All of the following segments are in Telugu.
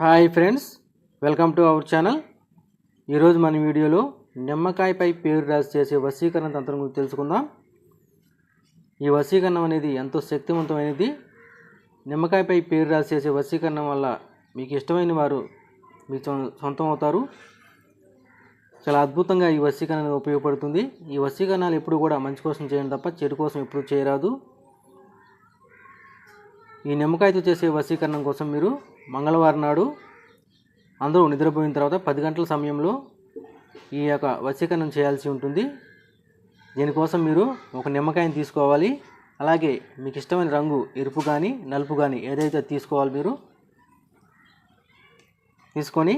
Hi friends welcome to our channel. ఈరోజు మన వీడియోలో నిమ్మకాయపై పేరు రాసి చేసే వశీకరణ తంత్రం గురించి తెలుసుకుందాం. ఈ వశీకరణం అనేది ఎంతో శక్తివంతమైనది. నిమ్మకాయపై పేరు రాసి చేసే వశీకరణం వల్ల మీకు ఇష్టమైన వారు మీ సొంతం అవుతారు చాలా అద్భుతంగా ఈ వశీకరణ ఉపయోగపడుతుంది. ఈ వశీకరణాలు ఎప్పుడు కూడా మంచి కోసం చేయడం తప్ప చెడు కోసం ఎప్పుడు చేయరాదు. ఈ నిమ్మకాయతో చేసే వశీకరణం కోసం మీరు మంగళవారం నాడు అందరూ నిద్రపోయిన తర్వాత పది గంటల సమయంలో ఈ యొక్క వశీకరణం చేయాల్సి ఉంటుంది. దీనికోసం మీరు ఒక నిమ్మకాయని తీసుకోవాలి. అలాగే మీకు ఇష్టమైన రంగు ఎరుపు కానీ నలుపు కానీ ఏదైతే తీసుకోవాలి మీరు తీసుకొని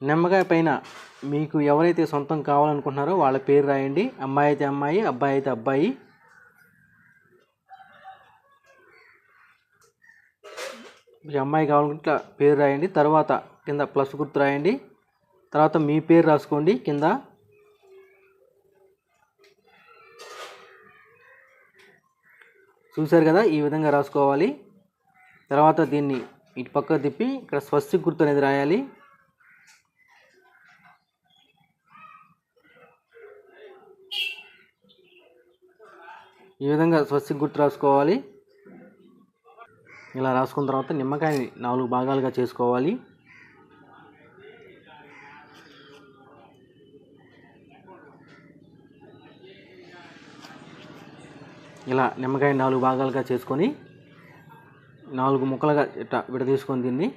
నిమ్మకాయ పైన మీకు ఎవరైతే సొంతం కావాలనుకుంటున్నారో వాళ్ళ పేరు రాయండి. అమ్మాయి అయితే అమ్మాయి అబ్బాయి అయితే అబ్బాయి. మీ అమ్మాయి కావాలనుకుంటే ఇట్లా పేరు రాయండి. తర్వాత కింద ప్లస్ గుర్తు రాయండి. తర్వాత మీ పేరు రాసుకోండి. కింద చూశారు కదా? ఈ విధంగా రాసుకోవాలి. తర్వాత దీన్ని ఇటు పక్క తిప్పి ఇక్కడ స్వస్తి గుర్తు అనేది రాయాలి. ఈ విధంగా స్వస్తి గుర్తు రాసుకోవాలి. ఇలా రాసుకున్న తర్వాత నిమ్మకాయని నాలుగు భాగాలుగా చేసుకోవాలి. ఇలా నిమ్మకాయ నాలుగు భాగాలుగా చేసుకొని నాలుగు ముక్కలుగా ఇట్లా విడదీసుకొని దీన్ని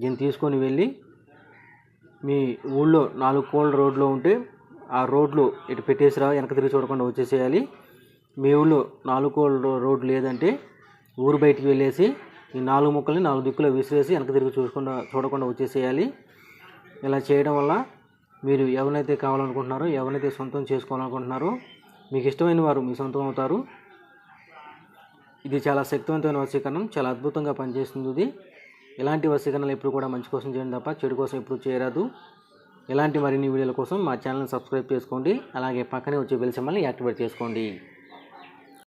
దీన్ని తీసుకొని వెళ్ళి మీ ఊళ్ళో నాలుగు కోళ్ళ రోడ్లో ఉంటే ఆ రోడ్లు ఇటు పెట్టేసిరా వెనక తిరిగి చూడకుండా వచ్చేసేయాలి. మీ ఊళ్ళో నాలుగు కోళ్ళ రోడ్లు రోడ్డు లేదంటే ఊరు బయటికి వెళ్ళేసి ఈ నాలుగు ముక్కల్ని నాలుగు దిక్కులో విసిరేసి వెనక తిరిగి చూసుకుండా చూడకుండా వచ్చేసేయాలి. ఇలా చేయడం వల్ల మీరు ఎవరినైతే కావాలనుకుంటున్నారో ఎవరినైతే సొంతం చేసుకోవాలనుకుంటున్నారో మీకు ఇష్టమైన వారు మీ సొంతం అవుతారు. ఇది చాలా శక్తివంతమైన వశీకరణం చాలా అద్భుతంగా పనిచేస్తుంది ఇది. ఇలాంటి వశీకరణలు ఎప్పుడు కూడా మంచి కోసం చేయండి తప్ప చెడు కోసం ఎప్పుడు చేయరాదు. ఇలాంటి మరిన్ని వీడియోల కోసం మా ఛానల్ని సబ్స్క్రైబ్ చేసుకోండి. అలాగే పక్కనే వచ్చే బెల్ సింబల్ని యాక్టివేట్ చేసుకోండి.